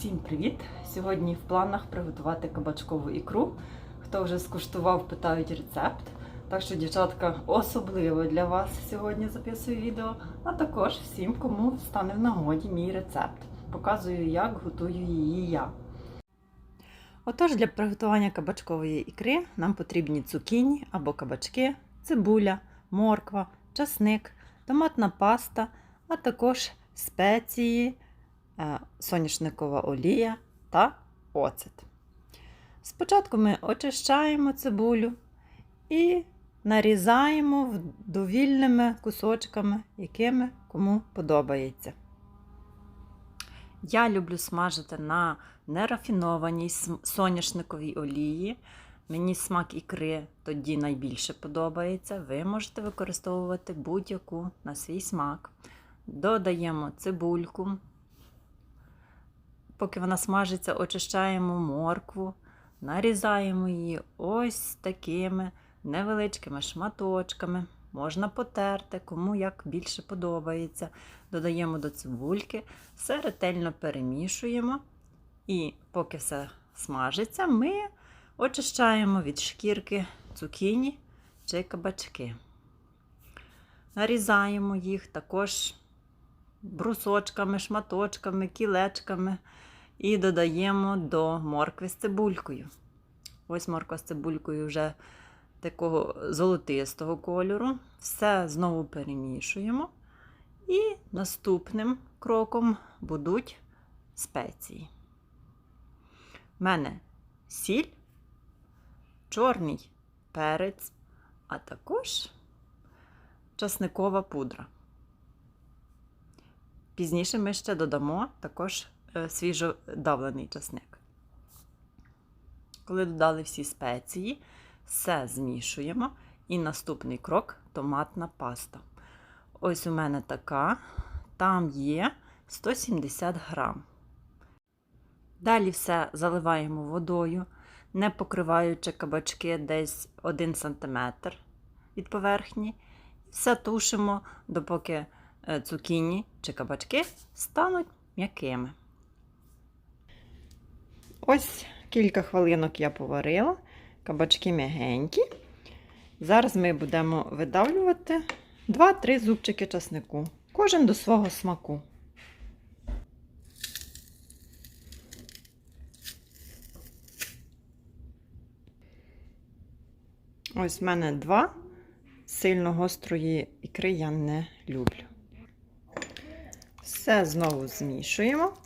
Всім привіт! Сьогодні в планах приготувати кабачкову ікру. Хто вже скуштував, питають рецепт. Так що, дівчатка, особливо для вас сьогодні записую відео, а також всім, кому стане в нагоді мій рецепт. Показую, як готую її я. Отож, для приготування кабачкової ікри нам потрібні цукіні або кабачки, цибуля, морква, часник, томатна паста, а також спеції, соняшникова олія та оцет. Спочатку ми очищаємо цибулю і нарізаємо довільними кусочками, якими кому подобається. Я люблю смажити на нерафінованій соняшниковій олії. Мені смак ікри тоді найбільше подобається. Ви можете використовувати будь-яку на свій смак. Додаємо цибульку. Поки вона смажиться, очищаємо моркву, нарізаємо її ось такими невеличкими шматочками. Можна потерти, кому як більше подобається. Додаємо до цибульки, все ретельно перемішуємо. І поки все смажиться, ми очищаємо від шкірки цукіні чи кабачки. Нарізаємо їх також брусочками, шматочками, кілечками і додаємо до моркви з цибулькою. Ось морква з цибулькою вже такого золотистого кольору. Все знову перемішуємо. І наступним кроком будуть спеції. У мене сіль, чорний перець, а також часникова пудра. Пізніше ми ще додамо також свіжодавлений часник. Коли додали всі спеції, все змішуємо. І наступний крок томатна паста. Ось у мене така, там є 170 грам. Далі все заливаємо водою, не покриваючи кабачки десь 1 см від поверхні. Все тушимо, допоки е, цукіні чи кабачки стануть м'якими. Ось кілька хвилинок я поварила, кабачки м'ягенькі. Зараз ми будемо видавлювати 2-3 зубчики часнику, кожен до свого смаку. Ось в мене два. Сильно гострої ікри я не люблю. Все знову змішуємо.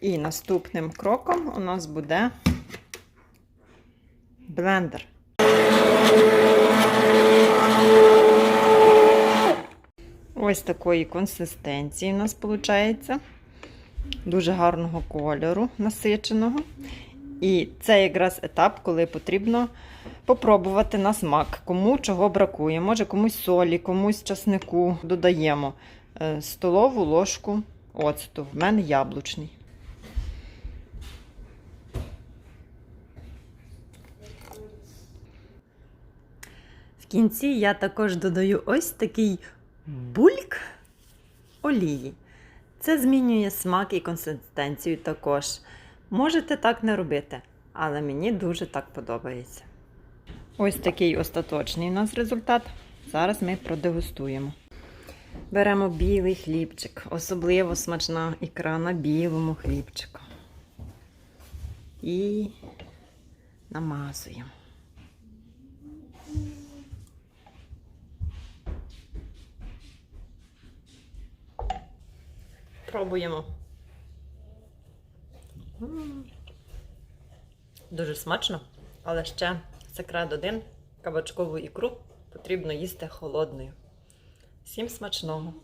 І наступним кроком у нас буде блендер. Ось такої консистенції у нас виходить. Дуже гарного кольору насиченого. І це якраз етап, коли потрібно попробувати на смак, кому чого бракує. Може комусь солі, комусь часнику додаємо е, столову ложку оцту. В мене яблучний. Кінці я також додаю ось такий бульк олії. Це змінює смак і консистенцію також. Можете так не робити, але мені дуже так подобається. Ось такий остаточний у нас результат. Зараз ми продегустуємо. Беремо білий хлібчик, особливо смачна ікра на білому хлібчику. І намазуємо. Пробуємо. Дуже смачно, але ще секрет один. Кабачкову ікру потрібно їсти холодною. Всім смачного!